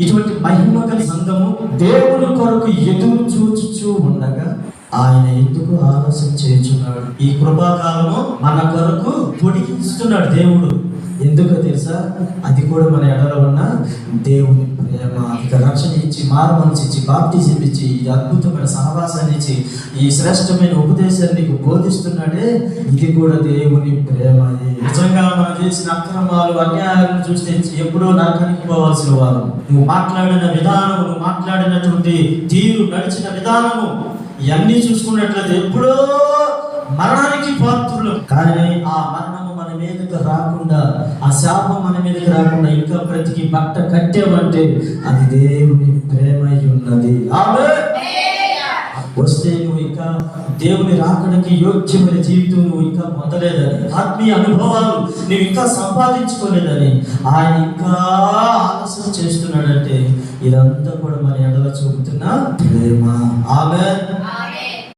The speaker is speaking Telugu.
ఇటువంటి మహిమ గల సంఘము దేవుని కొరకు ఎదురు చూచుచూ ఉండగా ఆయన ఎందుకు ఆలస్యం చేస్తున్నాడు ఈ కృపాకాలము మన కొరకు పొడిగిస్తున్నాడు దేవుడు. ఎందుకో తెలుసా? అది కూడా మన ఎడలో ఉన్న దేవుడు. ఇచ్చి మారు మనసు ఇచ్చి బాప్టిజం ఇచ్చి ఈ అద్భుతమైన సహవాసాన్ని ఇచ్చి ఈ శ్రేష్టమైన ఉపదేశాన్ని నీకు బోధిస్తున్నాడే. ఇది కూడా దేవుని ప్రేమ నిజంగా మనం చేసిన అక్రమాలు అన్యాయాలను చూస్తే ఎప్పుడో నరకానికి పోవాల్సిన వారు. నువ్వు మాట్లాడిన విధానం నువ్వు మాట్లాడినటువంటి తీరు నడిచిన విధానము ఇవన్నీ చూసుకున్నట్లయితే ఎప్పుడో మరణానికి కానీ ఆ మరణము మన మీదకి రాకుండా ఆ శాపం మన మీదకి రాకుండా ఇంకా ప్రతికి బట్ట కట్టేవంటే అది దేవుని ప్రేమ అయి ఉన్నది. ఆమె వస్తే నువ్వు ఇంకా దేవుని రాకడానికి యోగ్యమైన జీవితం నువ్వు ఇంకా పొందలేదని ఆత్మీయ అనుభవాలు నువ్వు ఇంకా సంపాదించుకోలేదని ఆయన ఇంకా ఆలస్యం చేస్తున్నాడంటే ఇదంతా కూడా మన ఎడల చూపుతున్న ప్రేమ. ఆమె